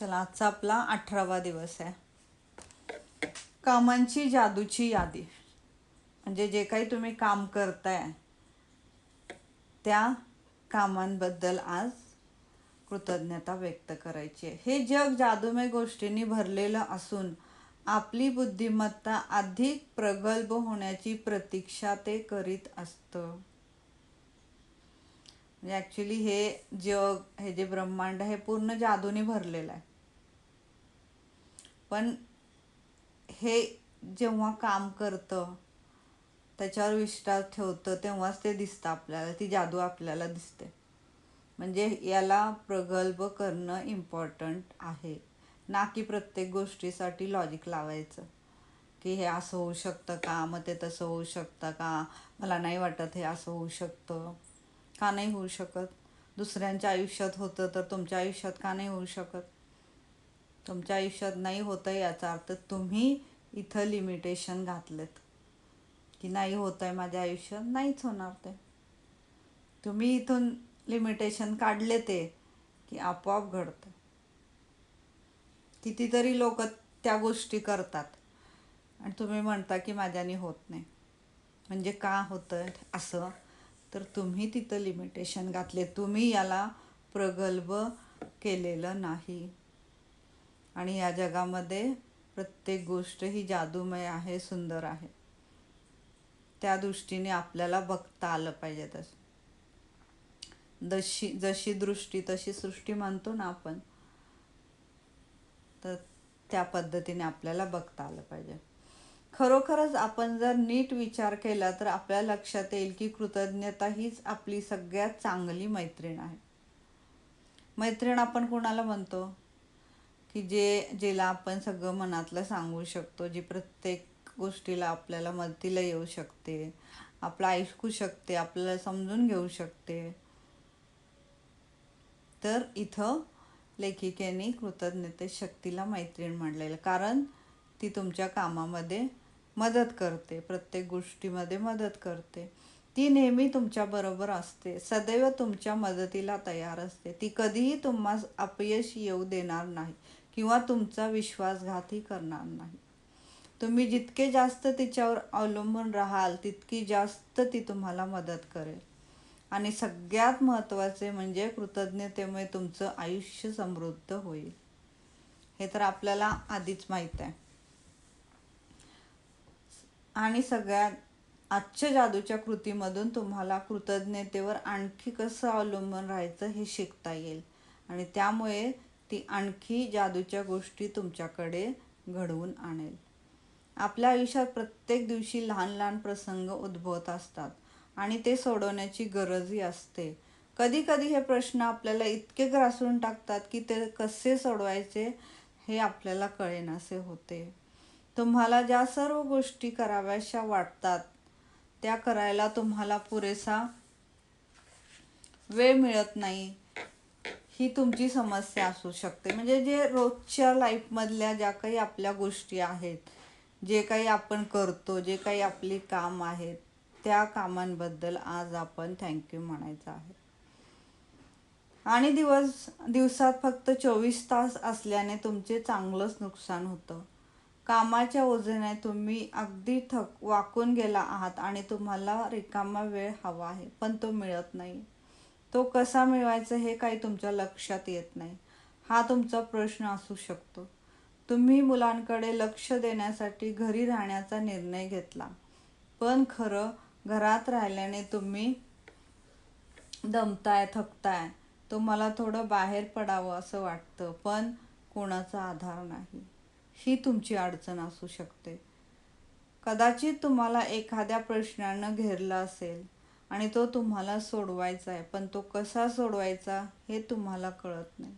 चला आजचा आपला अठरावा दिवस आहे. कामांची जादूची यादी. म्हणजे जे काही तुम्ही काम करताय त्या कामांबद्दल आज कृतज्ञता व्यक्त करायची आहे. हे जग जादूमय गोष्टींनी भरलेलं असून आपली बुद्धिमत्ता अधिक प्रगल्भ होण्याची प्रतीक्षा ते करीत असतं. म्हणजे ॲक्च्युली हे जग हे जे ब्रह्मांड हे पूर्ण जादूने भरलेलं आहे. पण हे जेव्हा काम करतं त्याच्यावर विश्वास ठेवतं तेव्हाच ते दिसतं आपल्याला ती जादू आपल्याला दिसते. म्हणजे याला प्रगल्भ करणं इम्पॉर्टंट आहे. ना की प्रत्येक गोष्टीसाठी लॉजिक लावायचं. की हे असं होऊ शकतं का? मग ते तसं होऊ शकतं का? मला नाही वाटत हे असं होऊ शकतं. का नाही होऊ शकत? दुसऱ्यांच्या आयुष्यात होतं तर तुमच्या आयुष्यात का नाही होऊ शकत? तुमच्या आयुष्यात नाही होतं याचा अर्थ तुम्ही इथं लिमिटेशन घातलेत. की नाही होत आहे माझ्या आयुष्यात नाहीच होणार ते. तुम्ही इथून लिमिटेशन काढले ते की आपोआप घडतं. कितीतरी लोक त्या गोष्टी करतात. आणि तुम्ही म्हणता की माझ्याने होत नाही. म्हणजे का होतं असं? तर तुम्ही तिथं लिमिटेशन घातले. तुम्ही याला प्रगल्भ केलेलं नाही. आणि या जगामध्ये प्रत्येक गोष्ट ही जादूमय आहे सुंदर आहे. त्या दृष्टीने आपल्याला बघता आलं पाहिजे तसं. जशी जशी दृष्टी तशी सृष्टी म्हणतो ना आपण तर त्या पद्धतीने आपल्याला बघता आलं पाहिजे. खरोखरच आपण जर नीट विचार केला तर आपल्या लक्षात येईल की कृतज्ञता हीच आपली सगळ्यात चांगली मैत्रीण आहे. मैत्रीण आपण कोणाला म्हणतो? की जे जिला आपण सगळं मनातलं सांगू शकतो जी प्रत्येक गोष्टीला आपल्याला मदतीला येऊ शकते आपलं ऐकू शकते आपल्याला समजून घेऊ शकते. तर इथं लेखिकेने कृतज्ञते शक्तीला मैत्रीण म्हणलेलं कारण ती तुमच्या कामामध्ये मदत करते प्रत्येक गोष्टीमध्ये मदत करते. ती नेहमी तुमच्याबरोबर असते. सदैव तुमच्या मदतीला तयार असते. ती कधीही तुम्हाला अपयश येऊ देणार नाही किंवा तुमचा विश्वासघातही करणार नाही. तुम्ही जितके जास्त तिच्यावर अवलंबून राहाल तितकी जास्त ती तुम्हाला मदत करेल. आणि सगळ्यात महत्त्वाचे म्हणजे कृतज्ञतेमुळे तुमचं आयुष्य समृद्ध होईल. हे तर आपल्याला आधीच माहीत आहे. आणि सगळ्यात आजच्या जादूच्या कृतीमधून तुम्हाला कृतज्ञतेवर आणखी कसं अवलंबून राहायचं हे शिकता येईल. आणि त्यामुळे ती आणखी जादूच्या गोष्टी तुमच्याकडे घडवून आणेल. आपल्या आयुष्यात प्रत्येक दिवशी लहान लहान प्रसंग उद्भवत असतात आणि ते सोडवण्याची गरजही असते. कधी कधी हे प्रश्न आपल्याला इतके ग्रासून टाकतात की ते कसे सोडवायचे हे आपल्याला कळेनासे होते. तुम्हाला ज्या सर्व गोष्टी कराव्याशा वाटतात त्या करायला तुम्हाला पुरेसा वेळ मिळत नाही. ही तुमची समस्या असू शकते. म्हणजे जे रोजच्या लाईफमधल्या ज्या काही आपल्या गोष्टी आहेत जे काही आपण करतो जे काही आपली काम आहेत त्या कामांबद्दल आज आपण थँक्यू म्हणायचं आहे. आणि दिवस दिवसात फक्त चोवीस तास असल्याने तुमचे चांगलंच नुकसान होतं. कामाच्या ओझेने तुम्ही अगदी थक वाकून गेला आहात आणि तुम्हाला रिकामा वेळ हवा आहे पण तो मिळत नाही. तो कसा मिळवायचा हे काही तुमच्या लक्षात येत नाही. हा तुमचा प्रश्न असू शकतो. तुम्ही मुलांकडे लक्ष देण्यासाठी घरी राहण्याचा निर्णय घेतला. पण खरं घरात राहिल्याने तुम्ही दमताय थकताय. तुम्हाला थोडं बाहेर पडावं असं वाटतं पण कोणाचा आधार नाही. ही तुमची अडचण असू शकते. कदाचित तुम्हाला एखाद्या प्रश्नानं घेरला असेल आणि तो तुम्हाला सोडवायचा आहे पण तो कसा सोडवायचा हे तुम्हाला कळत नाही.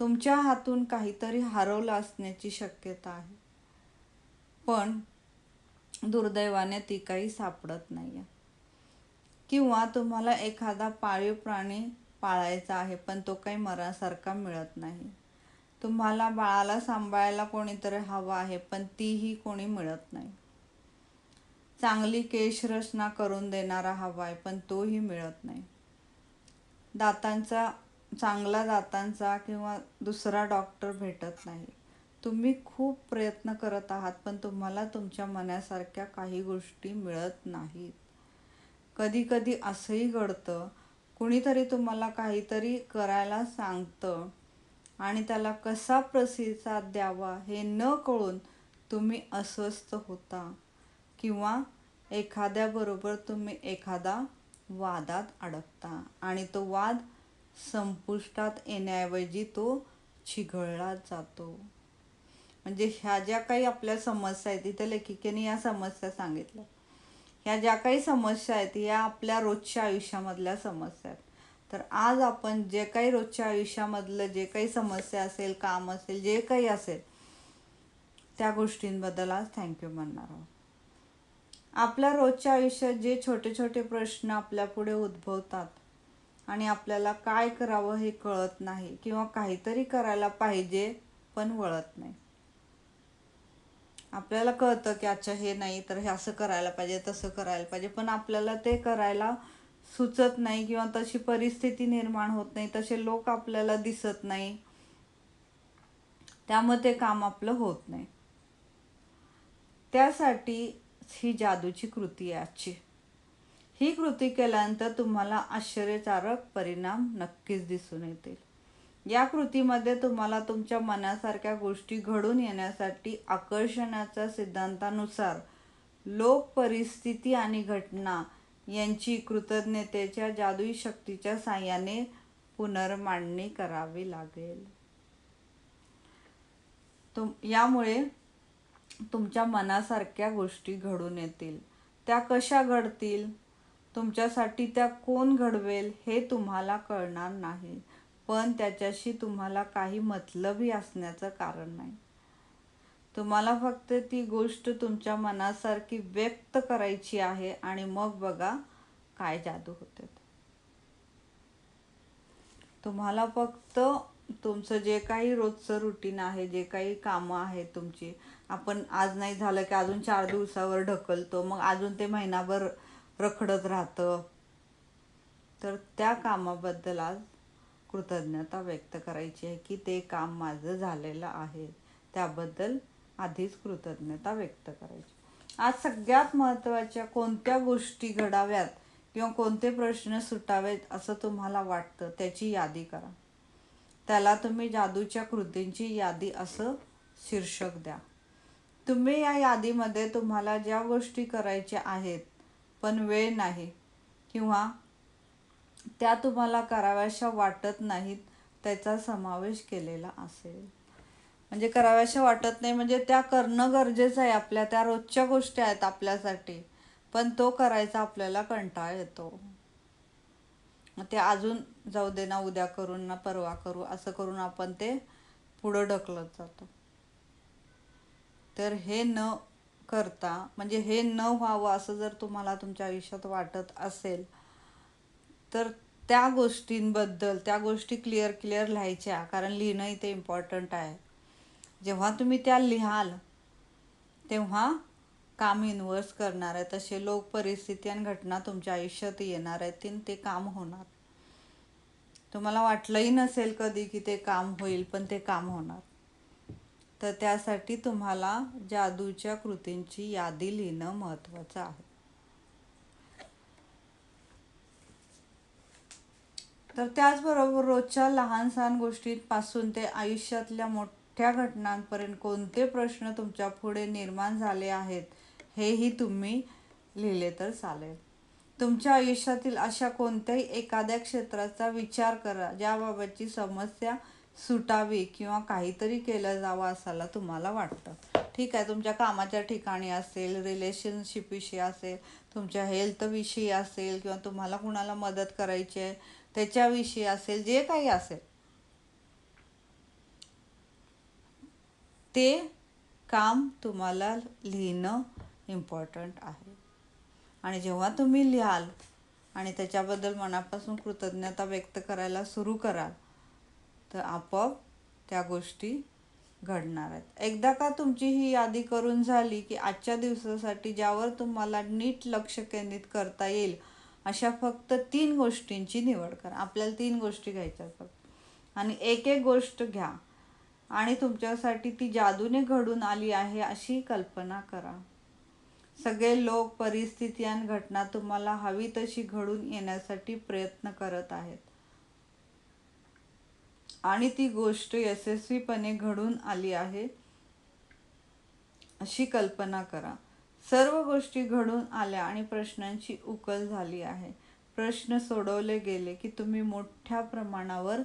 तुमच्या हातून काहीतरी हरवलं असण्याची शक्यता आहे. पण दुर्दैवाने ती काही सापडत नाही आहे किंवा तुम्हाला एखादा पाळीव प्राणी पाळायचा आहे पण तो काही मरासारखा मिळत नाही. तुम्हाला बाळाला सांभाळायला कोणीतरी हवं आहे पण तीही कोणी मिळत नाही. चांगली केशरचना करून देणारा हवा आहे पण तोही मिळत नाही. दातांचा चांगला दातांचा किंवा दुसरा डॉक्टर भेटत नाही. तुम्ही खूप प्रयत्न करत आहात पण तुम्हाला तुमच्या मनासारख्या काही गोष्टी मिळत नाहीत. कधी कधी असंही घडतं कुणीतरी तुम्हाला काहीतरी करायला सांगतं आणि त्याला कसा प्रतिसाद द्यावा हे न कळून तुम्ही अस्वस्थ होता. किंवा एखाद्याबरोबर तुम्ही एखादा वादात अडकता आणि तो वाद संपुष्टात येण्याऐवजी तो चिघळला जातो. म्हणजे ह्या ज्या काही आपल्या समस्या आहेत इथे लेखिकेने या समस्या सांगितल्या. ह्या ज्या काही समस्या आहेत या आपल्या रोजच्या आयुष्यामधल्या समस्या आहेत. तर आज आपण जे काही रोजच्या आयुष्यामधलं जे काही समस्या असेल काम असेल जे काही असेल त्या गोष्टींबद्दल आज थँक्यू म्हणणार आहोत. आपल्या रोजच्या आयुष्यात जे छोटे छोटे प्रश्न आपल्या पुढे उद्भवतात आणि आपल्याला काय करावं हे कळत नाही किंवा काहीतरी करायला पाहिजे पण वळत नाही. आपल्याला कळतं की अच्छा हे नाही तर हे असं करायला पाहिजे तसं करायला पाहिजे पण आपल्याला ते करायला सुचत नाही किंवा तशी परिस्थिती निर्माण होत नाही तसे लोक आपल्याला दिसत नाही. त्यामुळे ते काम आपलं होत नाही. त्यासाठी ही जादूची कृती आहे आजची. ही कृती केल्यानंतर तुम्हाला आश्चर्यकारक परिणाम नक्कीच दिसून येतील. या कृतीमध्ये तुम्हाला तुमच्या मनासारख्या गोष्टी घडून येण्यासाठी आकर्षणाच्या सिद्धांतानुसार लोक परिस्थिती आणि घटना यांची कृतज्ञतेच्या जादुई शक्तीच्या साह्याने पुनर्मांडणी करावी लागेल. तुम यामुळे तुमच्या मनासारख्या गोष्टी घडून येतील. त्या कशा घडतील? तुमच्यासाठी त्या कोण घडवेल हे तुम्हाला कळणार नाही. पण त्याच्याशी तुम्हाला काही मतलबी असण्याचं कारण नाही. तुम्हाला फक्त ती गोष्ट तुमच्या मनासारखी व्यक्त करायची आहे आणि मग बघा काय जादू होते. तुम्हाला फक्त तुमचं जे काही रोजचं रुटीन आहे जे काही कामं आहेत तुमची आपण आज नाही झालं की अजून चार दिवसावर ढकलतो मग अजून ते महिनाभर रखडत राहतं. तर त्या कामाबद्दल आज कृतज्ञता व्यक्त करायची आहे की ते काम माझं झालेलं आहे. त्याबद्दल आधीच कृतज्ञता व्यक्त करायची. आज सगळ्यात महत्त्वाच्या कोणत्या गोष्टी घडाव्यात किंवा कोणते प्रश्न सुटावेत असं तुम्हाला वाटतं त्याची यादी करा. त्याला तुम्ही जादूच्या कृतींची यादी असं शीर्षक द्या. तुम्ही या यादीमध्ये तुम्हाला ज्या गोष्टी करायच्या आहेत पण वेळ नाही किंवा त्या तुम्हाला कराव्याशा वाटत नाहीत त्याचा समावेश केलेला असेल. म्हणजे कराव्याशा वाटत नाही. म्हणजे त्या करणं गरजेचं आहे आपल्या. त्या रोजच्या गोष्टी आहेत आपल्यासाठी. पण तो करायचा आपल्याला कंटाळा येतो. मग ते अजून जाऊ दे ना उद्या करून ना परवा करू असं करून आपण ते पुढं ढकलत जातो. तर हे न करता म्हणजे हे न व्हावं असं जर तुम्हाला तुमच्या आयुष्यात वाटत असेल तर त्या गोष्टींबद्दल त्या गोष्टी क्लिअर क्लिअर लिहायच्या. कारण लिहिणं इथे इम्पॉर्टंट आहे. जेव्हा तुम्ही त्या लिहाल तेव्हा काम इन्व्हर्स करणार आहे. तसे लोक परिस्थिती आणि घटना तुमच्या आयुष्यात येणार आहेत ते काम होणार. तुम्हाला वाटलंही नसेल कधी की ते काम होईल पण ते काम होणार. तर त्यासाठी तुम्हाला जादूच्या कृतींची यादी लिहिणं महत्त्वाचं आहे. तर त्याचबरोबर रोजच्या लहान सहान गोष्टींपासून ते आयुष्यातल्या मोठ मोठ्या घटनांपर्यंत कोणते प्रश्न तुमच्यापुढे निर्माण झाले आहेत हेही तुम्ही लिहिले तर चालेल. तुमच्या आयुष्यातील अशा कोणत्याही एखाद्या क्षेत्राचा विचार करा ज्याबाबतची समस्या सुटावी किंवा काहीतरी केलं जावं असायला तुम्हाला वाटतं. ठीक आहे तुमच्या कामाच्या ठिकाणी असेल रिलेशनशिपविषयी असेल तुमच्या हेल्थविषयी असेल किंवा तुम्हाला कुणाला मदत करायची आहे त्याच्याविषयी असेल जे काही असेल ते काम तुम्हाला लिहिणं इम्पॉर्टंट आहे. आणि जेव्हा तुम्ही लिहाल आणि त्याच्याबद्दल मनापासून कृतज्ञता व्यक्त करायला सुरू कराल तर आपोआप त्या गोष्टी घडणार आहेत. एकदा का तुमची ही यादी करून झाली की आजच्या दिवसासाठी ज्यावर तुम्हाला नीट लक्ष केंद्रित करता येईल अशा फक्त तीन गोष्टींची निवड करा. आपल्याला तीन गोष्टी घ्यायच्या फक्त. आणि एक एक गोष्ट घ्या. आणि तुमच्यासाठी ती जादूने घडून आली आहे अशी कल्पना करा. सगळे लोक परिस्थिती आणि घटना तुम्हाला हवी तशी घडून येण्यासाठी प्रयत्न करत आहेत. आणि ती गोष्ट यशस्वीपणे घडून आली आहे अशी कल्पना करा. सर्व गोष्टी घडून आल्या आणि प्रश्नांची उकल झाली आहे. प्रश्न सोडवले गेले की तुम्ही मोठ्या प्रमाणावर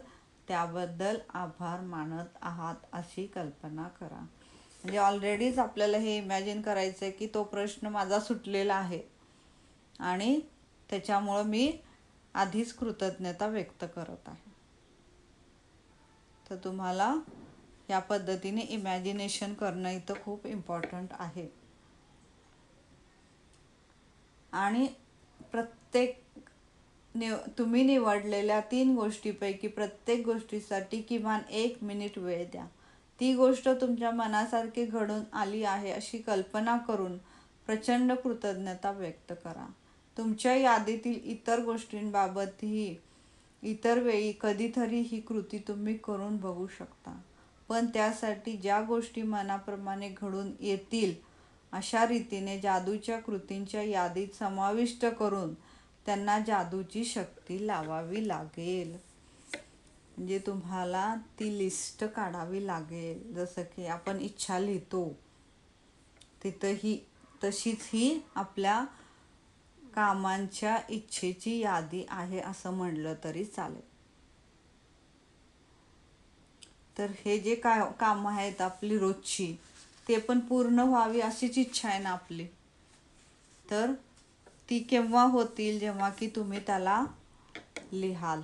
त्याबद्दल आभार मानत आहात अशी कल्पना करा. म्हणजे ऑलरेडीच आपल्याला हे इमॅजिन करायचं आहे की तो प्रश्न माझा सुटलेला आहे. आणि त्याच्यामुळं मी आधीच कृतज्ञता व्यक्त करत आहे. तर तुम्हाला या पद्धतीने इमॅजिनेशन करणं इथं खूप इम्पॉर्टंट आहे. आणि प्रत्येक निव तुम्ही निवडलेल्या तीन गोष्टीपैकी प्रत्येक गोष्टीसाठी किमान एक मिनिट वेळ द्या. ती गोष्ट तुमच्या मनासारखी घडून आली आहे अशी कल्पना करून प्रचंड कृतज्ञता व्यक्त करा. तुमच्या यादीतील इतर गोष्टींबाबतही इतर वेळी कधीतरी ही कृती तुम्ही करून बघू शकता. पण त्यासाठी ज्या गोष्टी मनाप्रमाणे घडून येतील अशा रीतीने जादूच्या कृतींच्या यादीत समाविष्ट करून त्यांना जादूची शक्ती लावावी लागेल. म्हणजे तुम्हाला ती लिस्ट काढावी लागेल. जसं की आपण इच्छा लिहितो. तिथंही तशीच ही आपल्या कामांच्या इच्छेची यादी आहे असं म्हणलं तरी चालेल. तर हे जे काय कामं आहेत आपली रोजची ते पण पूर्ण व्हावी अशीच इच्छा आहे ना आपली? तर ती केव्हा होतील जेव्हा की तुम्ही त्याला लिहाल?